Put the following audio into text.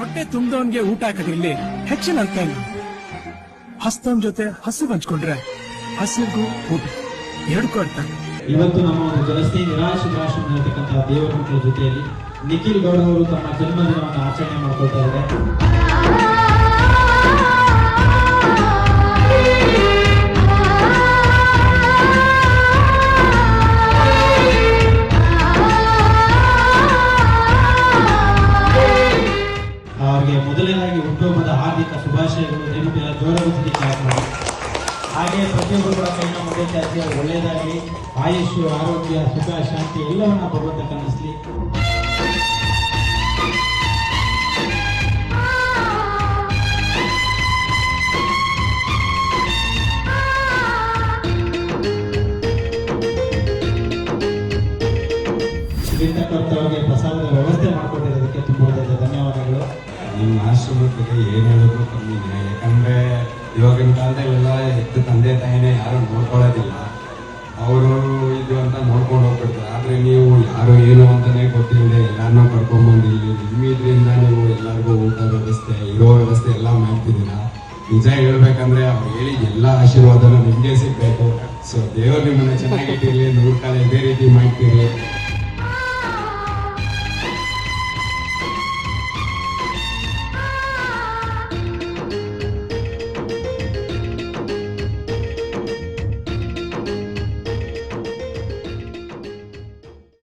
ಹೊಟ್ಟೆ ತುಂಬದವನ್ಗೆ ಊಟ ಹಾಕೋದ್ರಲ್ಲಿ ಹೆಚ್ಚಿನ ಅರ್ಥ ಇಲ್ಲ. ಹಸ್ತವನ್ ಜೊತೆ ಹಸು ಹಂಚ್ಕೊಂಡ್ರೆ ಹಸಿಗೂ ಊಟ. ಎರಡಕ್ಕೂ ಅರ್ಥ. ಇವತ್ತು ನಮ್ಮ ಒಂದು ಜನಸ್ನೇಹಿ ನಿರಾಶೆ ನಿರಾಶೆ ಇರತಕ್ಕಂತಹ ದೇವರ ಮಕ್ಕಳ ಜೊತೆಯಲ್ಲಿ ನಿಖಿಲ್ ಗೌಡ ಅವರು ತಮ್ಮ ಜನ್ಮದಿನವನ್ನು ಆಚರಣೆ ಮಾಡ್ಕೊಳ್ತಾ ಇದ್ದಾರೆ. ಮೊದಲನೇದಾಗಿ ಹುಟ್ಟುಹಬ್ಬದ ಹಾರ್ದಿಕ ಶುಭಾಶಯಗಳು ನೆನಪಿನ ಗೌರವಿಸಲಿ ಹಾಗೆ ಪ್ರತಿಯೊಬ್ಬರು ಕೂಡ ಕೈನ ಮುಂದೆ ಜಾತಿಯ ಒಳ್ಳೆಯದಾಗಲಿ. ಆಯುಷು ಆರೋಗ್ಯ, ಸುಖ, ಶಾಂತಿ ಎಲ್ಲವನ್ನ ಭಗವಂತ ಕನಸಲಿ. ಪ್ರಸಾರದ ವ್ಯವಸ್ಥೆ ಮಾಡಿಕೊಂಡಿರೋದಕ್ಕೆ ತುಂಬ ನಿಮ್ಮ ಆಶ್ರಮಕ್ಕೆ ಏನು ಕಮ್ಮಿ ಕಮ್ಮಿನೇ ಯಾಕಂದ್ರೆ ಇವಾಗಿನ ಕಾಲದಲ್ಲೆಲ್ಲ ಹೆಚ್ಚು ತಂದೆ ತಾಯಿನೇ ಯಾರು ನೋಡ್ಕೊಳ್ಳೋದಿಲ್ಲ. ಅವರು ಇದು ಅಂತ ನೋಡ್ಕೊಂಡು ಹೋಗ್ಬಿಡ್ತಾರೆ ಆದ್ರೆ ನೀವು ಯಾರು ಏನು ಅಂತಾನೆ ಗೊತ್ತಿಲ್ಲದೆ ಎಲ್ಲಾರನ್ನೂ ಕರ್ಕೊಂಬಂದು ಇಲ್ಲಿ ನಿಮ್ಮ ಇದರಿಂದ ನೀವು ಎಲ್ಲರಿಗೂ ಊಟ ವ್ಯವಸ್ಥೆ, ಇರೋ ವ್ಯವಸ್ಥೆ ಎಲ್ಲ ಮಾಡ್ತಿದ್ದೀರಾ? ನಿಜ ಹೇಳ್ಬೇಕಂದ್ರೆ ಅವ್ರು ಹೇಳಿ ಎಲ್ಲ ಆಶೀರ್ವಾದನೂ ನಿಮಗೆ ಸಿಗ್ಬೇಕು. ಸೊ ದೇವರು ನಿಮ್ಮನ್ನ ಚೆನ್ನಾಗಿಟ್ಟಿರ್ಲಿ, ನೂರು ಕಾಲ ಇದೇ ರೀತಿ ಮಾಡ್ತೀರಿ.